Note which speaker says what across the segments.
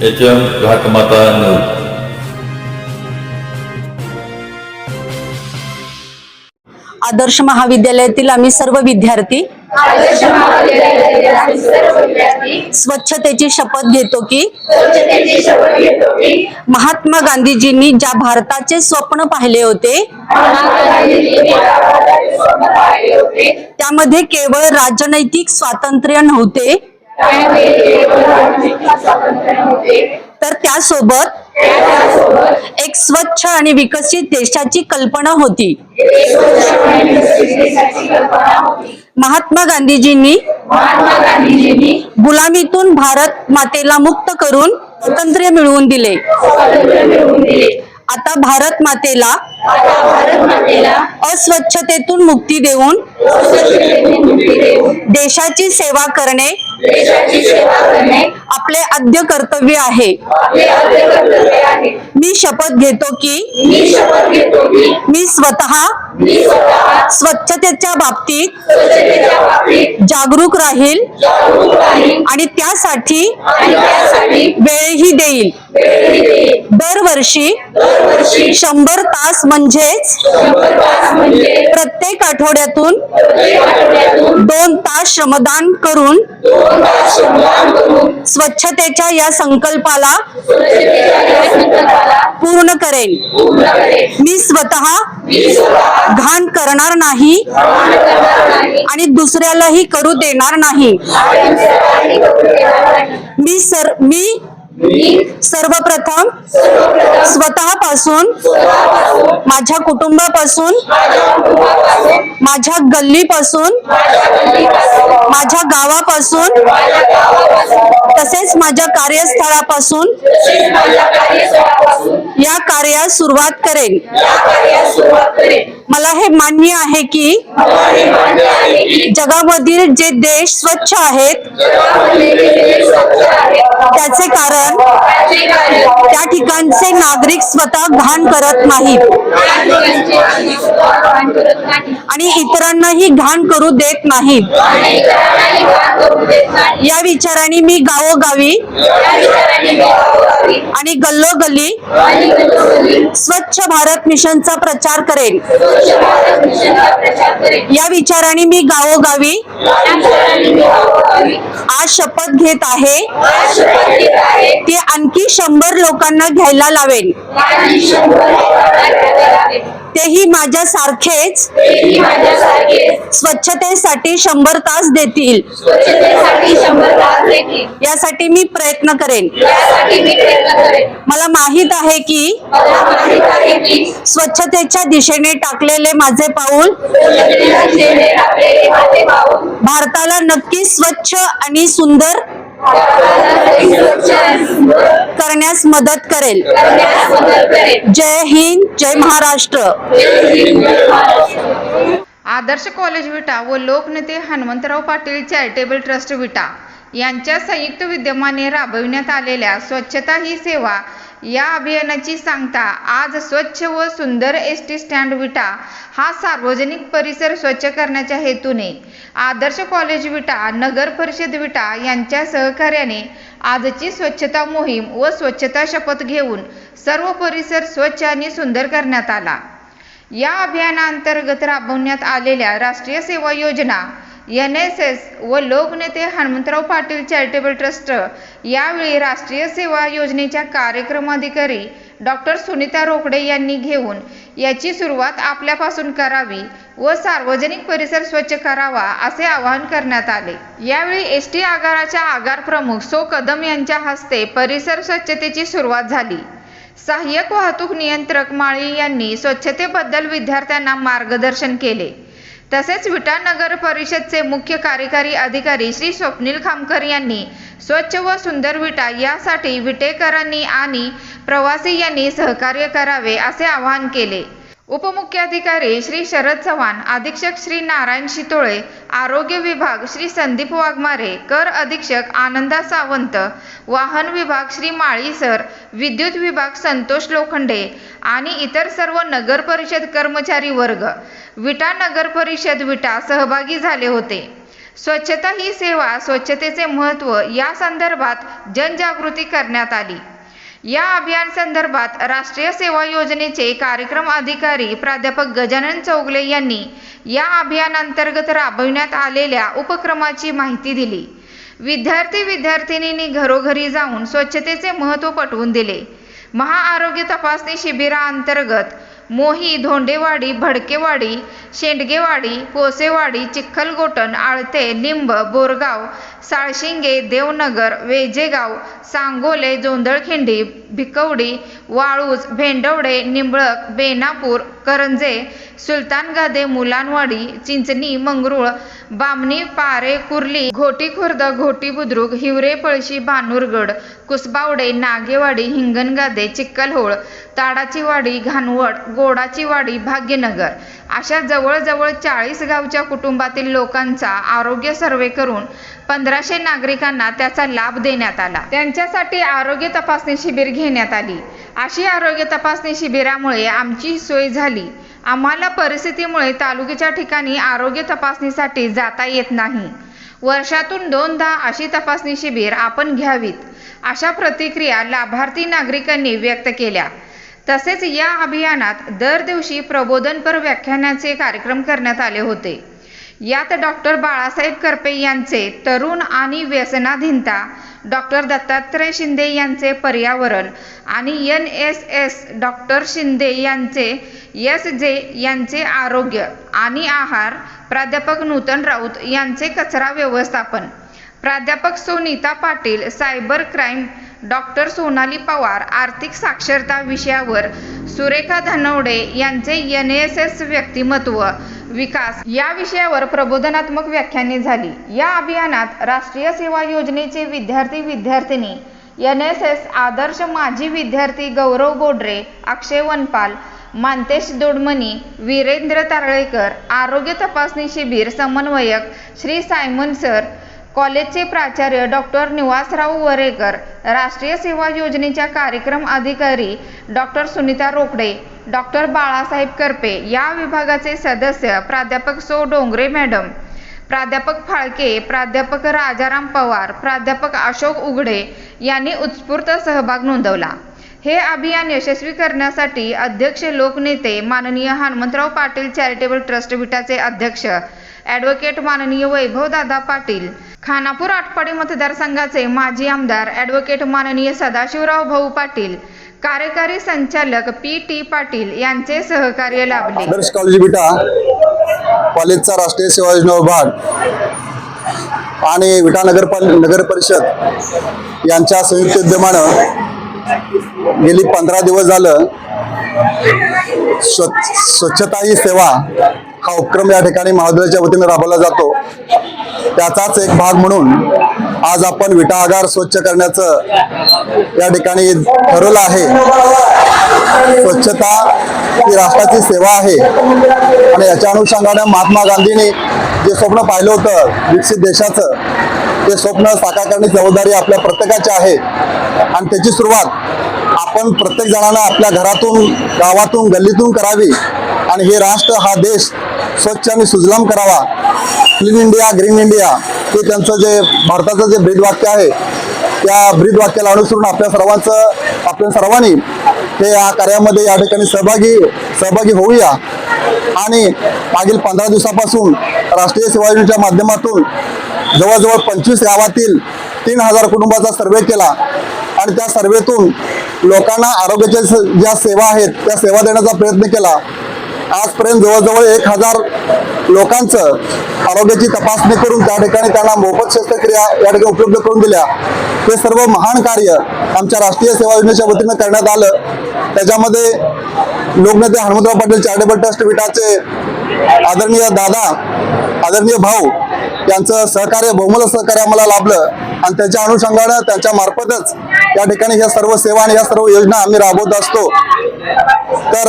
Speaker 1: H M Ghatmatha news
Speaker 2: Adarsh महाविद्यालयातील आम्ही सर्व विद्यार्थी
Speaker 3: आदर्श महाविद्यालयातील आम्ही सर्व विद्यार्थी
Speaker 2: स्वच्छतेची शपथ घेतो की महात्मा गांधीजींनी ज्या भारताचे स्वप्न पाहिले होते
Speaker 3: महात्मा गांधीजींनी या भारताचे स्वप्न पाहिले होते
Speaker 2: त्यामध्ये केवळ राजनैतिक स्वातंत्र्य नव्हते तर त्यासोबत एक स्वच्छ आणि विकसित देशाची कल्पना होती. महात्मा गांधीजींनी गुलामीतून भारत मातेला मुक्त करून स्वातंत्र्य मिळवून दिले. आता भारत मातेला
Speaker 3: आता भारत मातेला
Speaker 2: अस्वच्छतेतून मुक्ती देऊन देशाची सेवा करणे
Speaker 3: देशाची सेवा करणे
Speaker 2: आपले आद्य कर्तव्य आहे. मी शपथ घेतो की
Speaker 3: मी
Speaker 2: स्वतः स्वच्छतेच्या बाबतीत जागरूक राहील आणि त्यासाठी वेळही देईल. दरवर्षी शंभर तास म्हणजेच प्रत्येक आठवड्यातून दोन तास श्रमदान करून स्वच्छतेच्या या संकल्पाला पूर्ण करेन. मी स्वतः घाण करणार नाही आणि दुसऱ्यालाही करू देणार नाही. मी सर मी सर्वप्रथम स्वतःपासून माझ्या कुटुंबापासून
Speaker 3: माझ्या
Speaker 2: गल्लीपासून
Speaker 3: माझ्या
Speaker 2: गावापासून तसेच माझ्या कार्यस्थळापासून
Speaker 3: तसेच माझ्या कार्यस्थळापासून
Speaker 2: या कार्यास सुरुवात करेन. मला हे मान्य आहे की जगामधील जे देश स्वच्छ आहेत त्याचे कारण त्या ठिकाणचे नागरिक स्वतः घाण करत नाहीत.
Speaker 3: आणि
Speaker 2: इतरांनाही घाण करू देत नाहीत. या विचाराने मी गावोगावी आणि गल्लोगल्ली स्वच्छ भारत मिशनचा प्रचार करेन. या विचाराने मी गावोगावी आज शपथ घेत आहे.
Speaker 3: आज शपथ घेत आहे
Speaker 2: ती आणखी शंभर लोकांना घ्यायला लावेन. तेही माझ्या सारखेच स्वच्छतेसाठी शंभर तास देतील. यासाठी मी प्रयत्न करेन. मला माहीत आहे की
Speaker 3: मला माहीत आहे की
Speaker 2: स्वच्छतेच्या दिशेने टाकलेले माझे पाऊल
Speaker 3: स्वच्छतेच्या दिशेने टाकलेले माझे पाऊल
Speaker 2: भारताला नक्की स्वच्छ आणि सुंदर करण्यास मदत करेल जय हिंद जय महाराष्ट्र
Speaker 3: जय हिंद, जय महाराष्ट्र.
Speaker 4: आदर्श कॉलेज विटा व लोकनेते हनुमंतराव पाटील चॅरिटेबल ट्रस्ट विटा यांच्या संयुक्त विद्यमाने राबविण्यात आलेल्या स्वच्छता ही सेवा या अभियानाची सांगता आज स्वच्छ व सुंदर एस टी स्टँड विटा हा सार्वजनिक परिसर स्वच्छ करण्याच्या हेतूने आदर्श कॉलेज विटा नगर परिषद विटा यांच्या सहकार्याने आजची स्वच्छता मोहीम व स्वच्छता शपथ घेऊन सर्व परिसर स्वच्छ आणि सुंदर करण्यात आला. या अभियानांतर्गत राबवण्यात आलेल्या राष्ट्रीय सेवा योजना एन एस एस व लोकनेते हनुमंतराव पाटील चॅरिटेबल ट्रस्ट यावेळी राष्ट्रीय सेवा योजनेच्या कार्यक्रमाधिकारी डॉक्टर सुनीता रोकडे यांनी घेऊन याची सुरुवात आपल्यापासून करावी व सार्वजनिक परिसर स्वच्छ करावा असे आवाहन करण्यात आले. यावेळी एस टी आगाराच्या आगार प्रमुख सो कदम यांच्या हस्ते परिसर स्वच्छतेची सुरुवात झाली. सहाय्यक वाहतूक नियंत्रक माळी यांनी स्वच्छतेबद्दल विद्यार्थ्यांना मार्गदर्शन केले. तसेच विटा नगर परिषदचे मुख्य कार्यकारी अधिकारी श्री स्वप्नील खामकर यांनी स्वच्छ व सुंदर विटा यासाठी विटेकरांनी आणि प्रवासी यांनी सहकार्य करावे असे आवाहन केले. उपमुख्याधिकारी श्री शरद चव्हाण अधीक्षक श्री नारायण शितोळे आरोग्य विभाग श्री संदीप वाघमारे कर अधीक्षक आनंदा सावंत वाहन विभाग श्री माळी सर विद्युत विभाग संतोष लोखंडे आणि इतर सर्व नगर परिषद कर्मचारी वर्ग. विटा नगर परिषद विटा सहभागी झाले होते. स्वच्छता ही सेवा स्वच्छतेचे महत्त्व या संदर्भात जनजागृती करण्यात आली. या अभियान संदर्भात राष्ट्रीय सेवा योजनेचे कार्यक्रम अधिकारी प्राध्यापक गजानन चौगले यांनी या अभियानांतर्गत राबविण्यात आलेल्या उपक्रमाची माहिती दिली. विद्यार्थी विद्यार्थिनींनी घरोघरी जाऊन स्वच्छतेचे महत्त्व पटवून दिले. महाआरोग्य तपासणी शिबिराअंतर्गत मोही धोंडेवाडी भडकेवाडी शेंडगेवाडी कोसेवाडी चिखलगोटण आळते निंब बोरगाव साळशिंगे देवनगर वेजेगाव सांगोले जोंदळखिंडी भिकवडी वाळूज भेंडवडे निंबळक बेनापूर करंजे सुलतानगादे मुलानवाडी चिंचणी मंगरुळ बामणी पारे कुर्ली घोटी खुर्द घोटी बुद्रुक हिवरे पळशी भानुरगड कुसबावडे नागेवाडी हिंगणगादे चिक्कलहोळ ताडाची वाडी घाणवड गोडाची वाडी भाग्यनगर अशा जवळजवळ चाळीस गावच्या कुटुंबातील लोकांचा आरोग्य सर्वे करून पंधराशे नागरिकांना त्याचा लाभ देण्यात आला. त्यांच्यासाठी आरोग्य तपासणी शिबिर घेण्यात आली. अशी आरोग्य तपासणी शिबिरामुळे आमची सोय झाली. आम्हाला परिस्थितीमुळे तालुक्याच्या ठिकाणी आरोग्य तपासणीसाठी जाता येत नाही. वर्षातून दोनदा अशी तपासणी शिबिर आपण घ्यावीत अशा प्रतिक्रिया लाभार्थी नागरिकांनी व्यक्त केल्या. तसेच या अभियानात दर दिवशी प्रबोधनपर व्याख्यानाचे कार्यक्रम करण्यात आले होते. यात डॉक्टर बाळासाहेब करपे यांचे तरुण आणि व्यसनाधीनता डॉक्टर दत्तात्रय शिंदे यांचे पर्यावरण आणि N S S doctor Shinde यांचे एस जे यांचे आरोग्य आणि आहार प्राध्यापक नूतन राऊत यांचे कचरा व्यवस्थापन प्राध्यापक Sunita Patil cyber crime doctor Sonali Pawar आर्थिक साक्षरता विषयावर सुरेखा धनवडे यांचे एन एस एस व्यक्तिमत्व विकास या विषयावर प्रबोधनात्मक व्याख्याने झाली. या अभियानात राष्ट्रीय सेवा योजनेचे विद्यार्थी विद्यार्थिनी एन एस एस आदर्श माजी विद्यार्थी गौरव बोडरे अक्षय वनपाल मानतेश दोडमणी वीरेंद्र तारळेकर आरोग्य तपासणी शिबिर समन्वयक श्री सायमन सर कॉलेजचे प्राचार्य डॉक्टर निवासराव वरेकर राष्ट्रीय सेवा योजनेच्या कार्यक्रम अधिकारी डॉक्टर सुनीता रोकडे डॉक्टर बाळासाहेब करपे या विभागाचे सदस्य प्राध्यापक सो डोंगरे मॅडम प्राध्यापक फाळके प्राध्यापक राजाराम पवार प्राध्यापक अशोक उघडे यांनी उत्स्फूर्त सहभाग नोंदवला. हे अभियान यशस्वी करण्यासाठी अध्यक्ष लोकनेते माननीय हनुमंतराव पाटील चॅरिटेबल ट्रस्ट विटाचे अध्यक्ष ॲडव्होकेट माननीय वैभवदादा पाटील खानापूर आटपाडी मतदारसंघाचे माजी आमदार ॲडव्होकेट माननीय सदाशिवराव भाऊ पाटील कार्यकारी संचालक पी टी पाटील यांचे सहकार्य लाभले.
Speaker 5: आदर्श कॉलेज बिटा कॉलेजचा राष्ट्रीय सेवा योजना विभाग आणि विटा नगरपाल नगर परिषद यांच्या संयुक्त विद्यमानं गेली पंधरा दिवस झालं स्वच्छ स्वच्छता ही सेवा हा उपक्रम या ठिकाणी महाविद्यालयाच्या वतीने राबवला जातो. त्याचाच एक भाग म्हणून आज आपण विटा आगार स्वच्छ करण्याचं या ठिकाणी ठरवलं आहे. स्वच्छता ही राष्ट्राची सेवा आहे. आणि याच्या अनुषंगाने महात्मा गांधींनी जे स्वप्न पाहिलं होतं विकसित देशाचं ते स्वप्न साकार करण्याची जबाबदारी आपल्या प्रत्येकाची आहे. आणि त्याची सुरुवात आपण प्रत्येक जणांना आपल्या घरातून गावातून गल्लीतून करावी. आणि हे राष्ट्र हा देश स्वच्छ आणि सुजलाम करावा. क्लीन इंडिया ग्रीन इंडिया हे त्यांचं जे भारताचं जे ब्रीदवाक्य आहे त्या ब्रीदवाक्याला अनुसरून आपल्या सर्वांचं आपल्या सर्वांनी हे या कार्यामध्ये या ठिकाणी सहभागी सहभागी होऊया. आणि मागील पंधरा दिवसापासून राष्ट्रीय सेवा योजनेच्या माध्यमातून जवळजवळ पंचवीस गावातील तीन हजार कुटुंबाचा सर्वे केला. आणि त्या सर्वेतून लोकांना आरोग्याच्या स- ज्या सेवा आहेत त्या सेवा देण्याचा प्रयत्न केला. आजपर्यंत जवळजवळ एक हजार लोकांचं आरोग्याची तपासणी करून त्या ठिकाणी त्यांना मोफत शस्त्रक्रिया या ठिकाणी उपलब्ध करून दिल्या. हे सर्व महान कार्य आमच्या राष्ट्रीय सेवा योजनेच्या वतीनं करण्यात आलं. त्याच्यामध्ये लोकनेते हनुमंतराव पाटील चॅरिटेबल ट्रस्ट विटाचे आदरणीय दादा आदरणीय भाऊ यांचं सहकार्य बहुमूल्य सहकार्य आम्हाला लाभलं. आणि त्याच्या अनुषंगानं त्यांच्या मार्फतच या ठिकाणी ह्या सर्व सेवा आणि या सर्व योजना आम्ही राबवत असतो. तर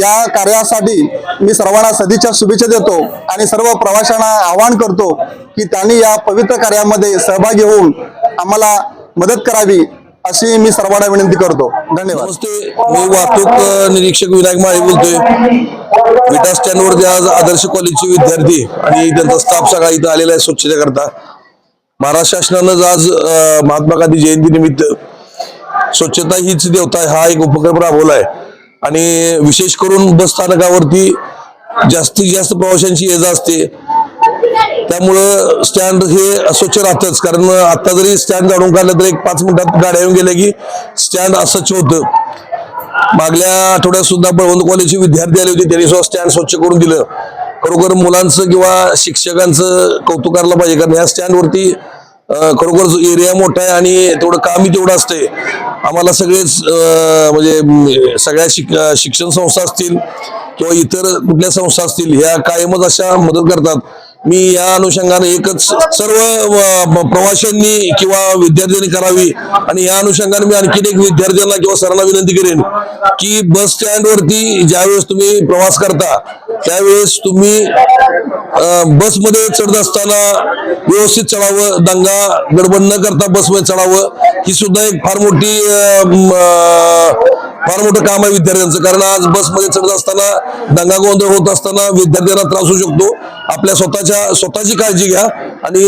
Speaker 5: या कार्यासाठी मी सर्वांना सदिच्छा शुभेच्छा देतो आणि सर्व प्रवाशांना आवाहन करतो की त्यांनी या पवित्र कार्यामध्ये सहभागी होऊन आम्हाला मदत करावी अशी मी सर्वांना विनंती करतो. धन्यवाद.
Speaker 6: नमस्ते. मी वाहतूक निरीक्षक विनायक माळी बोलतोय. विटा स्टँडवरती आज आदर्श कॉलेजचे विद्यार्थी आणि त्यांचा स्टाफ सगळा इथं आलेला आहे स्वच्छतेकरता. महाराष्ट्र शासनानं आज महात्मा गांधी जयंती निमित्त स्वच्छता हीच देवता हा एक उपक्रम राबवला आहे. आणि विशेष करून बस स्थानकावरती जास्तीत जास्त प्रवाशांची ये जा असते. त्यामुळं स्टँड हे स्वच्छ राहतच. कारण आता जरी स्टँड जाणून काढलं तर एक पाच मिनिटात गाड्या येऊन गेल्या की स्टँड अस्वच्छ होतं. मागल्या आठवड्यात सुद्धा बळवंत कॉलेजचे विद्यार्थी आले होते त्यांनी सुद्धा स्टँड स्वच्छ करून दिलं. खरोखर मुलांचं किंवा शिक्षकांचं कौतुक करायला पाहिजे. कारण या स्टँडवरती खरोखर एरिया मोठा आहे आणि तेवढं कामही तेवढं असतंय. आम्हाला सगळेच म्हणजे सगळ्या शिक शिक्षण संस्था असतील किंवा इतर कुठल्या संस्था असतील ह्या कायमच अशा मदत करतात. मी या अनुषंगाने एकच सर्व प्रवाशांनी किंवा विद्यार्थ्यांनी करावी आणि या अनुषंगाने मी आणखीन एक विद्यार्थ्यांना किंवा सरांना विनंती करेन की बस स्टँडवरती ज्यावेळेस तुम्ही प्रवास करता त्यावेळेस तुम्ही बसमध्ये चढत असताना व्यवस्थित चढावं दंगा गडबड न करता बसमध्ये चढावं. ही सुद्धा एक फार मोठी फार मोठं काम आहे विद्यार्थ्यांचं. कारण आज बसमध्ये चढत असताना दंगा गोंधळ होत असताना विद्यार्थ्यांना त्रास होऊ शकतो. आपल्या स्वतःच्या स्वतःची काळजी घ्या आणि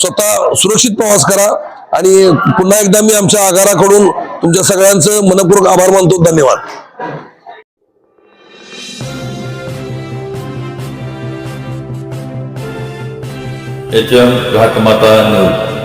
Speaker 6: स्वतः सुरक्षित प्रवास करा. आणि पुन्हा एकदा मी आमच्या आगाराकडून तुमच्या सगळ्यांचं मनपूर्वक आभार मानतो. धन्यवाद.
Speaker 1: H M Ghatmatha news